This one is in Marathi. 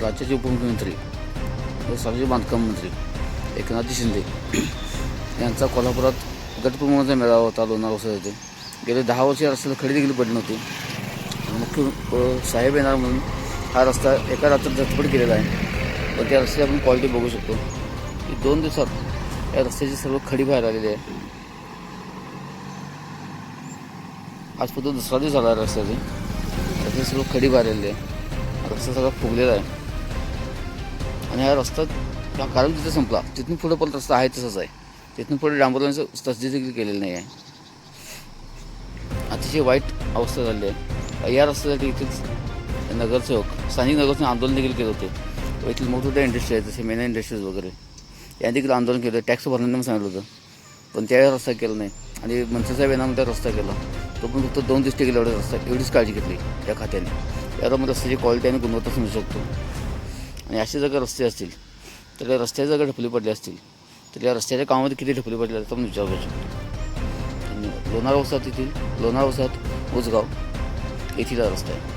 राज्याचे उपमुख्यमंत्री व सार्वजनिक बांधकाम मंत्री एकनाथ शिंदे यांचा कोल्हापुरात गटप्रमुखांचा मेळावा होता लोणार वसत येथे गेले दहा वर्षे रस्त्याला खडी देखील पडली नव्हती. मुख्य साहेब येणार म्हणून हा रस्ता एका रात्रात झटपट केलेला आहे. पण त्या रस्त्याची आपण क्वालिटी बघू शकतो. की दोन दिवसात या रस्त्याची सर्व खडी बाहेर आलेली आहे. आज फक्त दुसरा दिवस आला आहे रस्त्याचे. रस्त्याची सर्व खडी बाहेर आलेली आहे. रस्ता सगळा फुगलेला आहे. आणि हा रस्ता कारण तिथे संपला. तिथून पुढे पण रस्ता आहे तसाच आहे. तिथून पुढे डांबरलांचं तसदी देखील केलेलं नाही आहे. अतिशय वाईट अवस्था झाली आहे. या रस्त्यासाठी इथेच नगरसेवक स्थानिक नगरसेवक आंदोलन देखील केले होते. इथली मोठमोठ्या इंडस्ट्री आहेत जसे मेना इंडस्ट्रीज वगैरे. यांनी देखील आंदोलन केलं टॅक्स भरण्यानं सांगितलं होतं. पण त्यावेळी रस्ता केला नाही. आणि मनसेसाहेब वेनामध्ये रस्ता केला. तो पण फक्त दोन दिवस टिकेल एवढा रस्ता. एवढीच काळजी घेतली या खात्याने. यामध्ये रस्त्याची क्वालिटी आणि गुणवत्ता समजू शकतो. आणि असे जर का रस्ते असतील तर या रस्त्याचे जर का ढपली पडले असतील तर या रस्त्याच्या कामामध्ये किती ढपली पडले तर आपण विचार करू शकतो लोणार वसाहत येथील लोणार वसाहत उजगाव येथील रस्ता आहे.